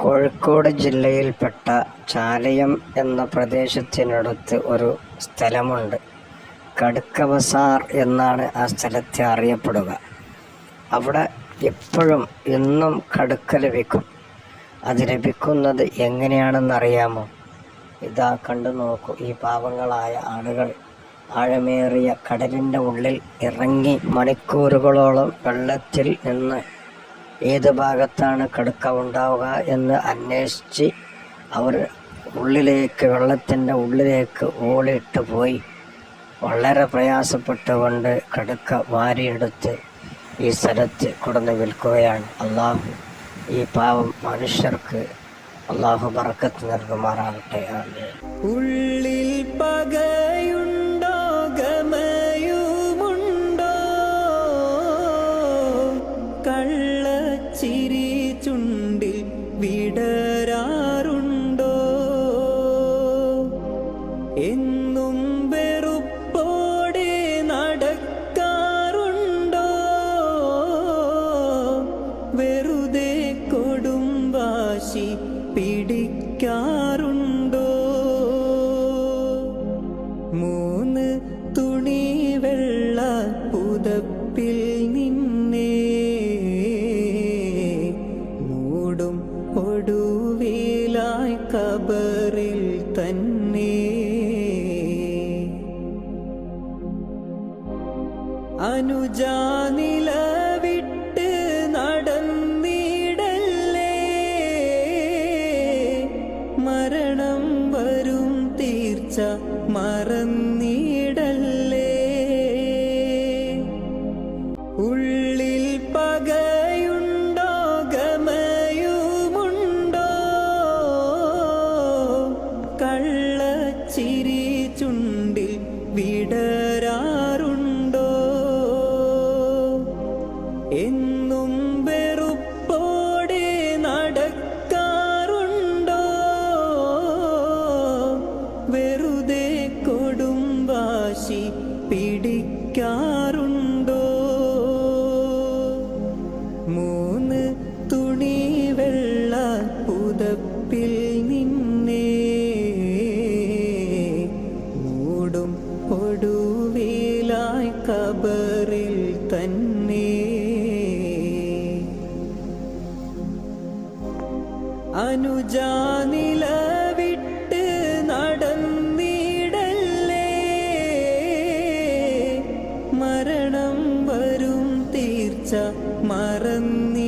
കോഴിക്കോട് ജില്ലയിൽപ്പെട്ട ചാലയം എന്ന പ്രദേശത്തിനടുത്ത് ഒരു സ്ഥലമുണ്ട്. കടുക്ക ബസാർ എന്നാണ് ആ സ്ഥലത്തെ അറിയപ്പെടുക. അവിടെ എപ്പോഴും എന്നും കടുക്ക ലഭിക്കും. അത് ലഭിക്കുന്നത് എങ്ങനെയാണെന്നറിയാമോ? ഇതാ കണ്ടു നോക്കൂ ഈ പാവങ്ങളായ ആളുകൾ ആഴമേറിയ കടലിന്റെ ഉള്ളിൽ ഇറങ്ങി മണിക്കൂറുകളോളം വെള്ളത്തിൽ നിന്ന് ഏത് ഭാഗത്താണ് കടുക്ക ഉണ്ടാവുക എന്ന് അന്വേഷിച്ച് അവർ ഉള്ളിലേക്ക് വെള്ളത്തിന്റെ ഉള്ളിലേക്ക് ഓളിയിട്ട് പോയി. വളരെ പ്രയാസപ്പെട്ടുകൊണ്ട് കടുക്ക വാരിയെടുത്ത് ഈ സ്ഥലത്ത് കൊടുന്ന് വിൽക്കുകയാണ്. അള്ളാഹു ഈ പാവം മനുഷ്യർക്ക് അള്ളാഹു ബറക്കത്ത് നൽകുമാറാകട്ടെ. ഉള്ളിൽ പകയുണ്ടോ പിടിക്കാറുണ്ടോ? മൂന്ന് തുണി വെള്ള പുതപ്പിൽ നിന്നെ മൂടും ഒടുവിലായി കബറിൽ തന്നെ. അനുജാനില തീർച്ച മറന്നിടല്ലേ? ഉള്ളിൽ പകയുണ്ടോ? ഗമയുമുണ്ടോ? കള്ളച്ചിരി ചുണ്ടിൽ വിടരാറുണ്ടോ? എന്നും പിടിക്കാറുണ്ടോ? മൂന്ന് തുണി വെള്ള പുതപ്പിൽ നിന്നെ മൂടും ഒടുവിലായി കബറിൽ തന്നെ. അനുജാനില വിട്ട് മറന്നി